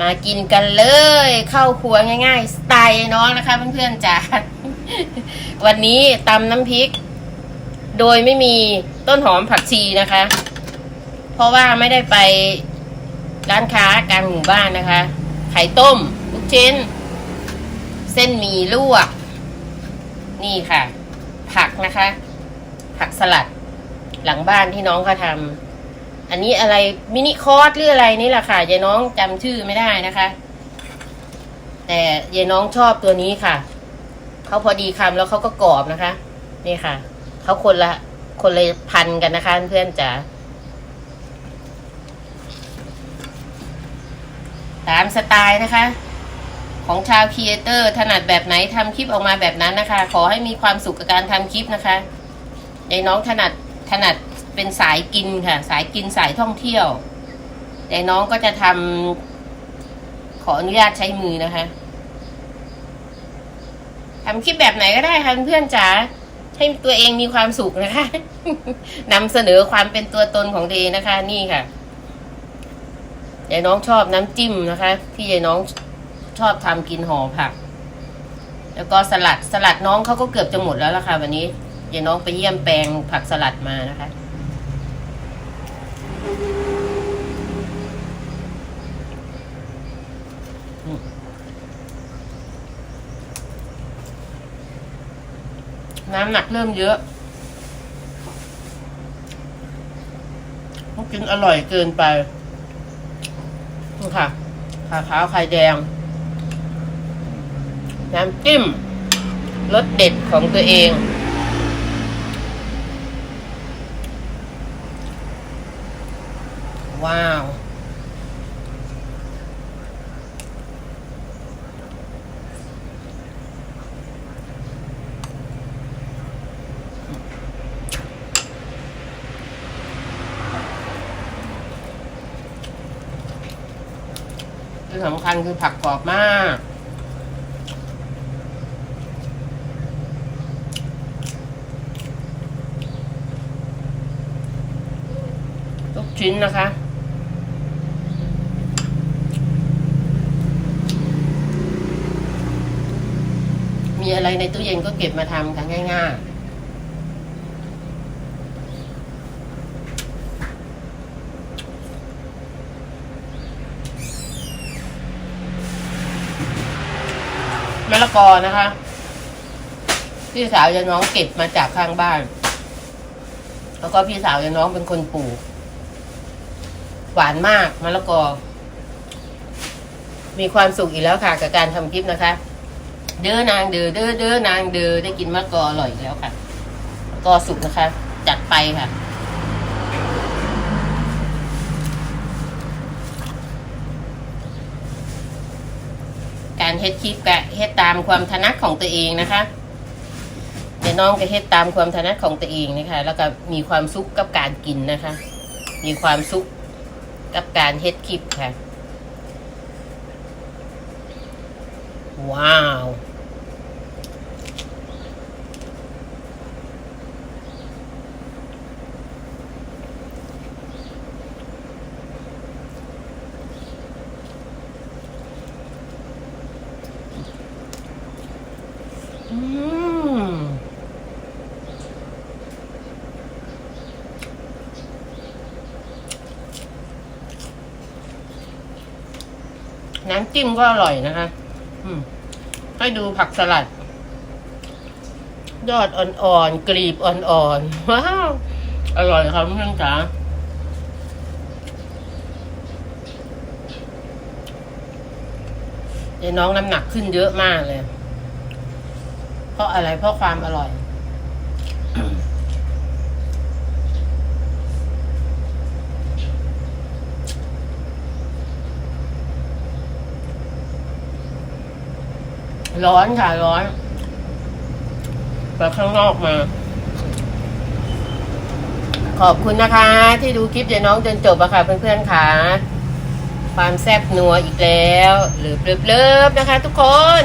มากินกันเลยเข้าครัวง่ายๆสไตล์น้องนะคะ เพื่อนๆจ๋าวันนี้ตำน้ำพริก โดยไม่มีต้นหอมผักชีนะคะ เพราะว่าไม่ได้ไปร้านค้ากลางหมู่บ้านนะคะ ไข่ต้มลูกชิ้น เส้นหมี่ลวก นี่ค่ะ ผักนะคะ ผักสลัดหลังบ้านที่น้องเขาทำ อันนี้อะไรมินิคอร์สหรืออะไรนี่แหละค่ะยายน้องจำชื่อไม่ได้นะคะ แต่ยายน้องชอบตัวนี้ค่ะเขาพอดีคำแล้วเขาก็กรอบนะคะ นี่ค่ะเขาคนละคนละพันกันนะคะ เพื่อนจ๋าตามสไตล์นะคะ ของชาวครีเอเตอร์ถนัดแบบไหนทำคลิปออกมาแบบนั้นนะคะ ขอให้มีความสุขกับการทำคลิปนะคะยายน้องถนัดถนัด เป็นสายกินค่ะ สายกินสายท่องเที่ยวยายน้องก็จะทำขออนุญาตใช้มือนะคะทำคลิปแบบไหนก็ได้ค่ะเพื่อนจ๋าให้ตัวเองมีความสุขนะคะนำเสนอความเป็นตัวตนของเดนะคะ นี่ค่ะยายน้องชอบน้ำจิ้มนะคะ ที่ยายน้องชอบทำกินห่อผัก แล้วก็สลัดสลัดน้องเขาก็เกือบจะหมดแล้วล่ะค่ะ วันนี้ยายน้องไปเยี่ยมแปลงผักสลัดมานะคะ น้ำหนักเริ่มเยอะต้องกินอร่อยเกินไปนี่ค่ะขาขาวไข่แดง น้ำจิ้มรสเด็ดของตัวเอง ว้าว ที่สำคัญคือผักกรอบมากทุกชิ้นนะคะ มีอะไรในตู้เย็นก็เก็บมาทำค่ะง่ายๆมะละกอนะคะ พี่สาวยายน้องเก็บมาจากข้างบ้าน แล้วก็พี่สาวยายน้องเป็นคนปลูก หวานมากมะละกอ มีความสุขอีกแล้วค่ะ กับการทำคลิปนะคะ เด้อนางเด้อเด้อเด้อนางเด้อได้กินมะกออร่อยแล้วค่ะมะกอสุกนะคะ จัดไปค่ะ การเฮ็ดคลิปกะเฮ็ดตามความถนัดของตัวเองนะคะเดี๋ยวน้องก็เฮ็ดตามความถนัดของตัวเองนะคะ แล้วก็มีความสุขกับการกินนะคะ มีความสุขกับการเฮ็ดคลิปค่ะว้ อืมน้ำจิ้มก็อร่อยนะคะ อืม ให้ดูผักสลัด ยอดอ่อนๆกลีบอ่อนๆ ว้าว อร่อยครับเพื่อนจ๋าเดี๋ยวน้องน้ำหนักขึ้นเยอะมากเลย เพราะอะไรเพราะความอร่อย ร้อนค่ะร้อนไปข้างนอกมา ขอบคุณนะคะ ที่ดูคลิปเดี๋ยวน้องจนจบอะค่ะ เพื่อนๆค่ะ ความแซ่บนัวอีกแล้วหรือเปลิบๆนะคะทุกคน